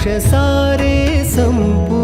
जाती प्रांत